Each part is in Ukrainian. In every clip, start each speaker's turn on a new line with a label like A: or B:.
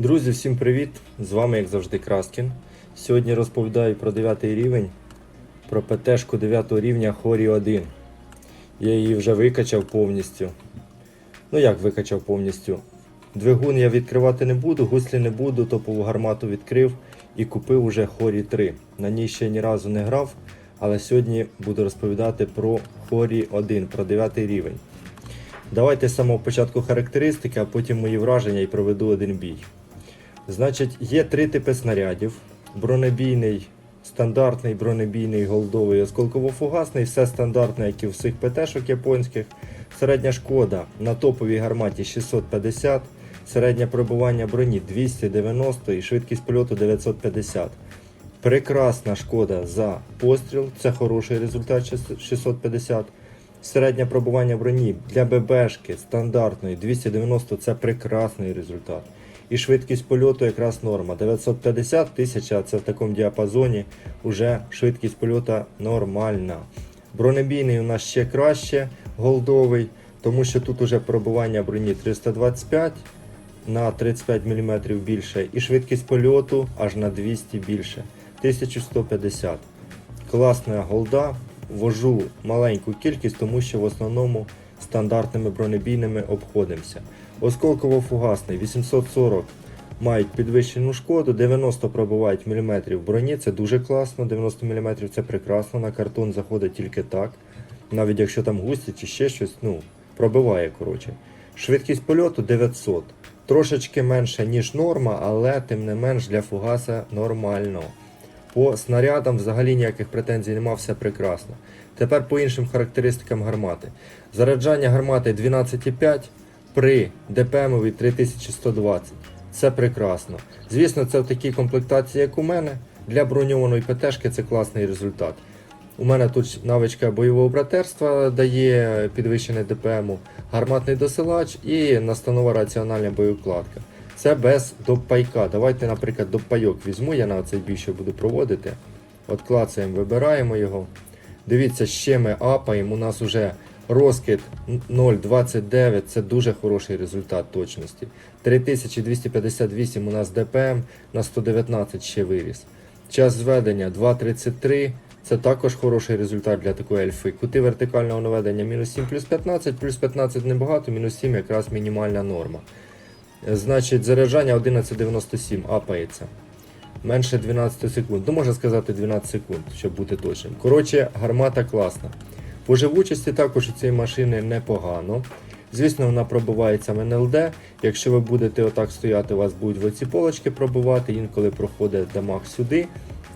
A: Друзі, всім привіт! З вами, як завжди, Краскін. Сьогодні розповідаю про 9 рівень, про ПТшку 9 рівня Хорі 1. Я її вже викачав повністю. Ну як викачав повністю? Двигун я відкривати не буду, гуслі не буду, топову гармату відкрив і купив уже Хорі 3. На ній ще ні разу не грав, але сьогодні буду розповідати про Хорі 1, про 9 рівень. Давайте з самого початку характеристики, а потім мої враження і проведу один бій. Значить, є три типи снарядів: бронебійний, стандартний, бронебійний, голдовий, осколково-фугасний, все стандартне, як і у всіх ПТшок японських. Середня шкода на топовій гарматі 650, середнє пробування броні 290 і швидкість польоту 950. Прекрасна шкода за постріл, це хороший результат 650. Середнє пробування броні для ББшки стандартної 290 це прекрасний результат. І швидкість польоту якраз норма. 950 тисяча це в такому діапазоні вже швидкість польоту нормальна. Бронебійний у нас ще краще, голдовий, тому що тут уже пробування броні 325 на 35 мм більше, і швидкість польоту аж на 200 більше. 1150. Класна голда. Вожу маленьку кількість, тому що в основному стандартними бронебійними обходимося. Осколково-фугасний 840 мають підвищену шкоду, 90 пробувають міліметрів броні, це дуже класно, 90 мм це прекрасно, на картон заходить тільки так. Навіть якщо там густі чи ще щось, ну, пробиває, коротше. Швидкість польоту 900. Трошечки менше, ніж норма, але тим не менш для фугаса нормально. По снарядам взагалі ніяких претензій немає, все прекрасно. Тепер по іншим характеристикам гармати. Заряджання гармати 12,5 при ДПМові 3120. Це прекрасно. Звісно, це в такій комплектації, як у мене. Для броньованої ПТшки це класний результат. У мене тут навичка бойового братерства дає підвищене ДПМу, гарматний досилач і настанова раціональна боєукладка. Це без допайка. Давайте, наприклад, допайок візьму, я на цей бій ще буду проводити. От клацаємо, вибираємо його. Дивіться, ще ми апаємо. У нас вже розкид 0,29, це дуже хороший результат точності. 3258 у нас ДПМ на 119 ще виріс. Час зведення 2,33. Це також хороший результат для такої ельфи. Кути вертикального наведення мінус 7 плюс 15, плюс 15 небагато, мінус 7 якраз мінімальна норма. Значить, заряджання 1197 апається. Менше 12 секунд. Ну, можна сказати 12 секунд, щоб бути точним. Коротше, гармата класна. По живучості також у цієї машини непогано. Звісно, вона пробивається в НЛД. Якщо ви будете отак стояти, у вас будуть в оці полочки пробивати, інколи проходить дамаг сюди.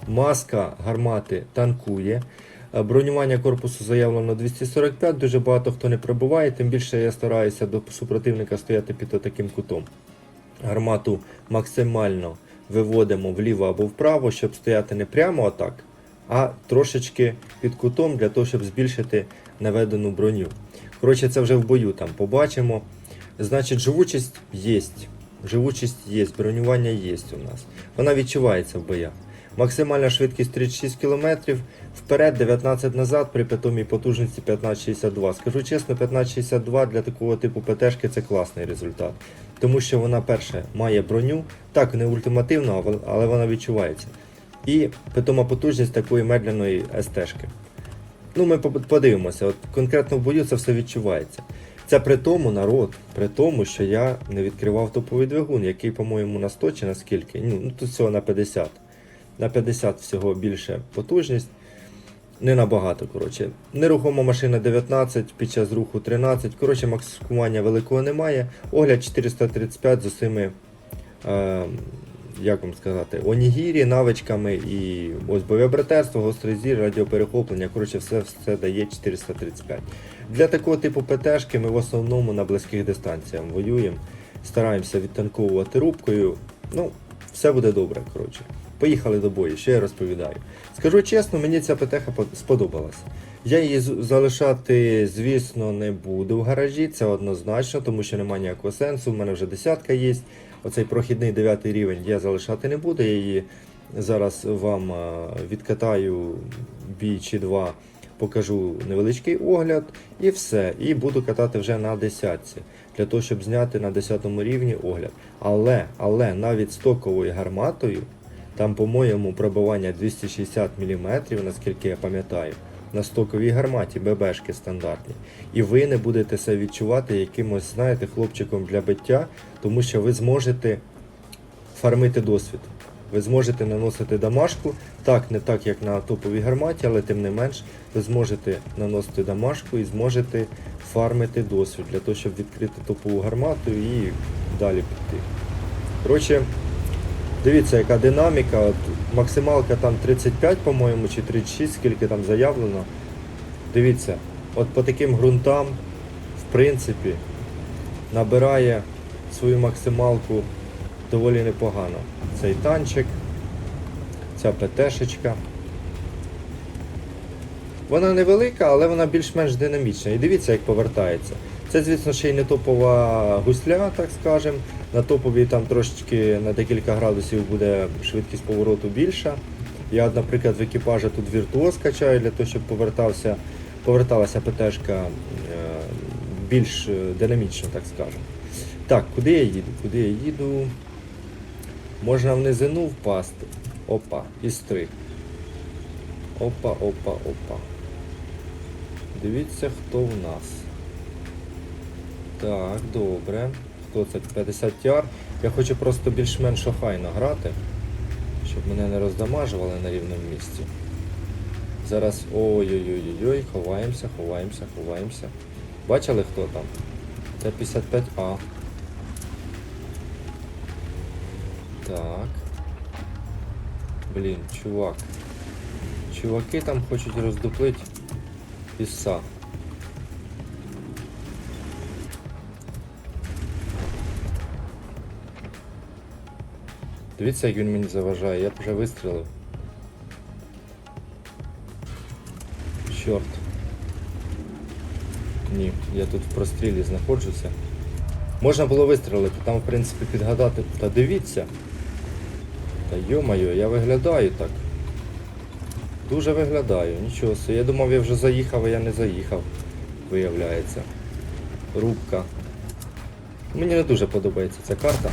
A: Маска гармати танкує. Е, Бронювання корпусу заявлено 245, дуже багато хто не пробиває, тим більше я стараюся до супротивника стояти під таким кутом. Гармату максимально виводимо вліво або вправо, щоб стояти не прямо отак, а трошечки під кутом для того, щоб збільшити наведену броню. Коротше, це вже в бою там побачимо. Значить, живучість є. Живучість є, бронювання є у нас. Вона відчувається в боях. Максимальна швидкість 36 км, вперед 19 назад при питомій потужності 1562. Скажу чесно, 1562 для такого типу ПТшки це класний результат. Тому що вона перше має броню, так не ультимативно, але вона відчувається. І питома потужність такої медляної СТшки. Ну, ми подивимося, от конкретно в бою це все відчувається. Це при тому народ, при тому, що я не відкривав топовий двигун, який, по-моєму, на 100 чи на скільки. Ну, ну тут всього на 50. На 50 всього більше потужність. Не набагато, коротше. Нерухома машина 19, під час руху 13. Коротше, максимування великого немає. Огляд 435 з усіми, е, як вам сказати, онігірі, навичками і ось бойове братерство, гострий зір, радіоперехоплення. Коротше, все, все дає 435. Для такого типу ПТшки ми в основному на близьких дистанціях воюємо. Стараємося відтанковувати рубкою. Ну, все буде добре, коротше. Поїхали до бою, що я розповідаю. Скажу чесно, мені ця ПТХ под- сподобалась. Я її залишати, звісно, не буду в гаражі, це однозначно, тому що немає ніякого сенсу. У мене вже десятка є. Оцей прохідний дев'ятий рівень я залишати не буду. Я її зараз вам е, відкатаю бій чи два, покажу невеличкий огляд і все. І буду катати вже на десятці. для того, щоб зняти на 10 рівні огляд. Але, але навіть стоковою гарматою, там, по-моєму, пробивання 260 мм, наскільки я пам'ятаю, на стоковій гарматі ББшки стандартні. І ви не будете себе відчувати якимось, знаєте, хлопчиком для биття, тому що ви зможете фармити досвід. Ви зможете наносити дамашку, так, не так, як на топовій гарматі, але тим не менш, ви зможете наносити дамашку і зможете фармити досвід для того, щоб відкрити топову гармату і далі піти. Коротше, дивіться, яка динаміка. Максималка там 35, по-моєму, чи 36, скільки там заявлено. Дивіться, от по таким ґрунтам, в принципі, набирає свою максималку доволі непогано. Цей танчик, ця ПТшечка. Вона невелика, але вона більш-менш динамічна. І дивіться, як повертається. Це, звісно, ще й не топова гусля, так скажем. На топовій там трошечки на декілька градусів буде швидкість повороту більша. Я, наприклад, в екіпажі тут віртуоз качаю для того, щоб повертався, поверталася ПТшка е, більш е, динамічно, так скажемо. Так, куди я їду? Куди я їду? Можна в низину впасти. Опа, і стриг. Опа, опа, опа. Дивіться, хто в нас. Так, добре. Хто це? 50 тяр. Я хочу просто більш-менш охайно грати, щоб мене не роздамажували на рівному місці. Зараз. Ой-ой-ой-ой, ховаємося, ховаємося, ховаємося. Бачили хто там? Т-55А. Так. Блін, чувак. Чуваки там хочуть роздуплить піса. Дивіться, як він мені заважає, я б вже вистрілив. Чорт. Ні, я тут в прострілі знаходжуся. Можна було вистрілити, там в принципі підгадати. Та дивіться. Та йо-моє, я виглядаю так. Дуже виглядаю, нічого собі. Я думав, я вже заїхав, а я не заїхав, виявляється. Рубка. Мені не дуже подобається ця карта.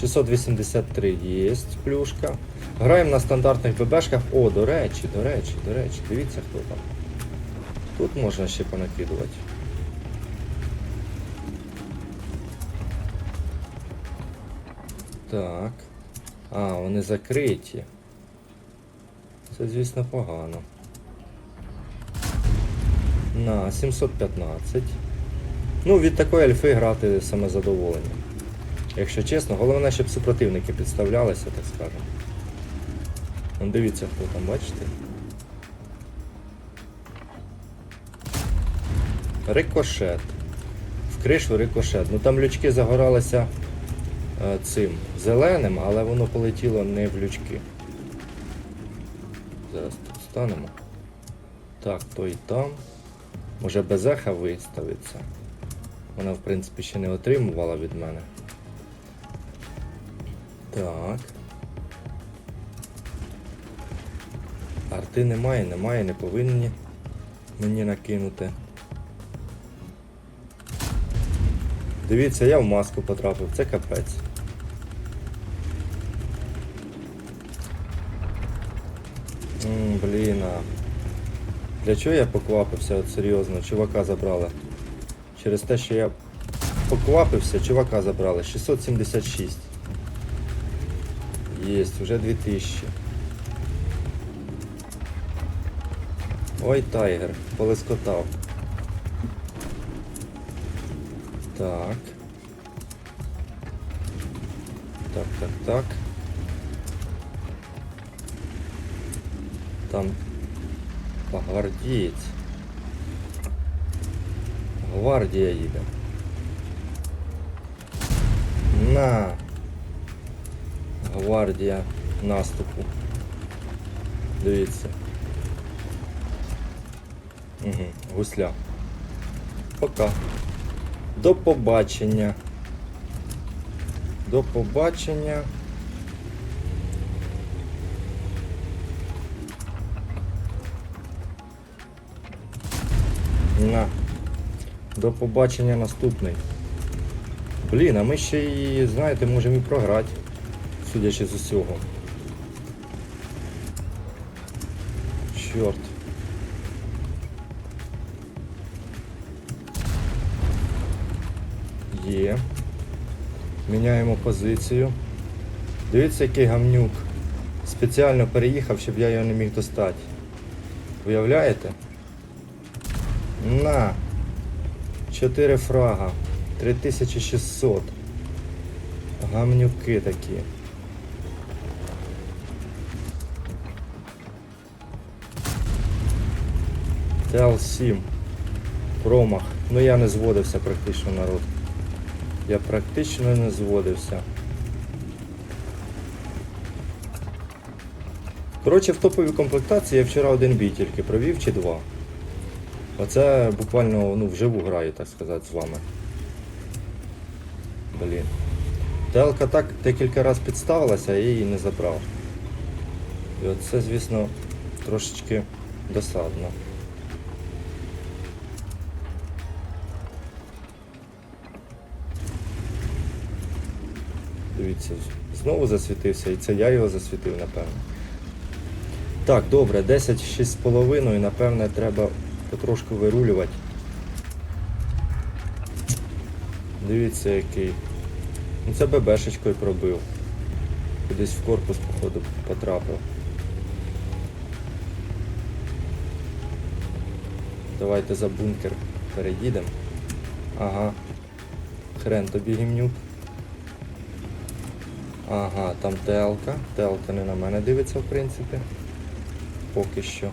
A: 683 є плюшка. Граємо на стандартних ББшках. О, до речі, до речі, до речі, дивіться хто там. Тут можна ще понакидувати. Так. А, вони закриті. Це, звісно, погано. На 715. Ну, від такої альфи грати саме задоволення. Якщо чесно, головне, щоб супротивники підставлялися, так скажемо. Ну, дивіться, хто там, бачите? Рикошет. В кришу рикошет. Ну там лючки загоралися е, цим зеленим, але воно полетіло не в лючки. Зараз тут станемо. Так, то і там. Може без еха виставиться. Вона, в принципі, ще не отримувала від мене. Так. Арти немає, немає, не повинні мені накинути. Дивіться, я в маску потрапив, це капець. М, Блін, для чого я поквапився от серйозно? Чувака забрали. Через те, що я поквапився, чувака забрали. 676. Єсть, вже 2000. Ой, тайгер, полискотав. Так. Так, так, так. Там гвардієць. Гвардія їде. На. Гвардія наступу. Дивіться. Угу, гусля. Пока. До побачення. До побачення. На. До побачення наступний. Блін, а ми ще і, знаєте, можемо і програти, судячи з усього. Чорт. Є. Міняємо позицію. Дивіться, який гамнюк. Спеціально переїхав, щоб я його не міг достати. Уявляєте? На! 4 фрага. 3600. Гамнюки такі. ТЛ-7. Промах. Ну я не зводився практично народ. Я практично не зводився. Коротше, в топовій комплектації я вчора один бій тільки провів чи два. Оце буквально ну, вживу граю, так сказати, з вами. Блін. Телка так декілька разів підставилася, я її не забрав. І оце, звісно, трошечки досадно. Дивіться, знову засвітився, і це я його засвітив, напевно. Так, добре, 10 6,5, напевне, треба потрошку вирулювати. Дивіться який. Ну це ББшечкою пробив. Кудись в корпус, походу, потрапив. Давайте за бункер переїдемо. Ага. Хрен тобі гімнюк. Ага, там телка. Телка не на мене дивиться, в принципі. Поки що.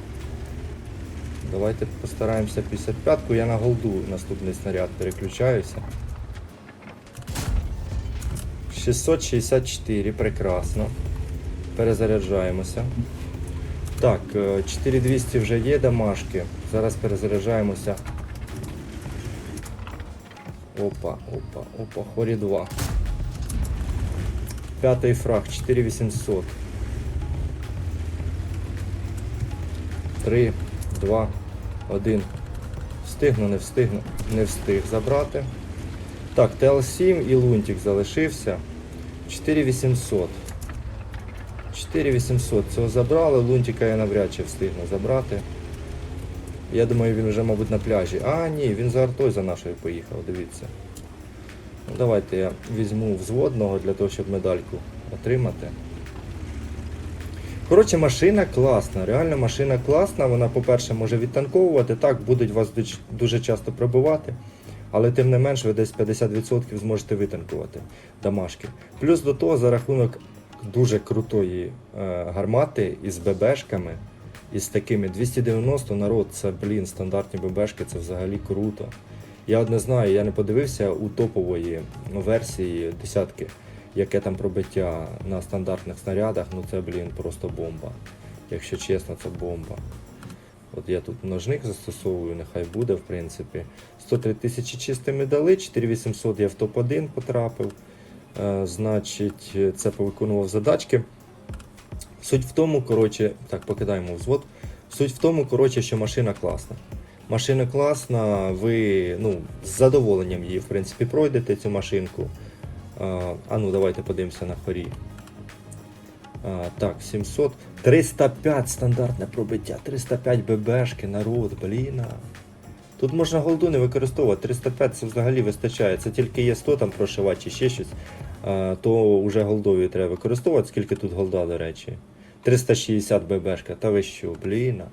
A: Давайте постараємося 55-ку. Я на голду наступний снаряд переключаюся. 664, прекрасно. Перезаряджаємося. Так, е, 4200 вже є домашки. Зараз перезаряджаємося. Опа, опа, опа, хорі 2. П'ятий фраг, 4800. 3, 2, 1. Встигну, не встигну, не встиг забрати. Так, ТЛ7 і лунтик залишився. 4800. 4800. Цього забрали, лунтика я навряд чи встигну забрати. Я думаю, він вже, мабуть, на пляжі. А, ні, він за артою за нашою поїхав, дивіться. Давайте я візьму взводного для того, щоб медальку отримати. Коротше, машина класна, реально машина класна. Вона, по-перше, може відтанковувати. Так, будуть вас дуже часто пробивати, але тим не менш ви десь 50% зможете витанкувати домашки. Плюс до того, за рахунок дуже крутої е, гармати із ББшками, із такими 290 народ, це, блін, стандартні ББшки, це взагалі круто. Я не знаю, я не подивився у топової версії десятки, яке там пробиття на стандартних снарядах, ну це, блін, просто бомба. Якщо чесно, це бомба. От я тут множник застосовую, нехай буде, в принципі. 103 тисячі чистими дали, 4800 я в топ-1 потрапив. Е, значить, це повиконував задачки. Суть в тому, коротше, так, покидаємо взвод. Суть в тому, коротше, що машина класна. Машина класна, ви ну, з задоволенням її, в принципі, пройдете цю машинку. А, ну, давайте подивимося на хорі. А, так, 700. 305 стандартне пробиття. 305 ББшки, народ, блін. Тут можна голду не використовувати. 305 це взагалі вистачає. Це тільки є 100 там прошивати чи ще щось. А, то вже голдові треба використовувати, скільки тут голда, до речі. 360 ББшка, та ви що, блін.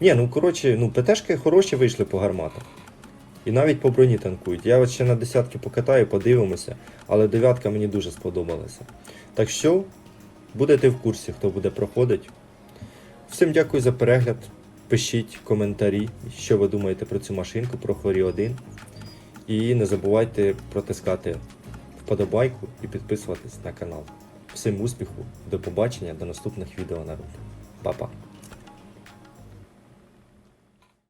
A: Ні, ну коротше, ну ПТшки хороші вийшли по гарматах. І навіть по броні танкують. Я от ще на десятки покатаю, подивимося, але дев'ятка мені дуже сподобалася. Так що, будете в курсі, хто буде проходити. Всім дякую за перегляд. Пишіть коментарі, що ви думаєте про цю машинку, про Хорі 1. І не забувайте протискати вподобайку і підписуватись на канал. Всім успіху, до побачення, до наступних відео народ. Па-па.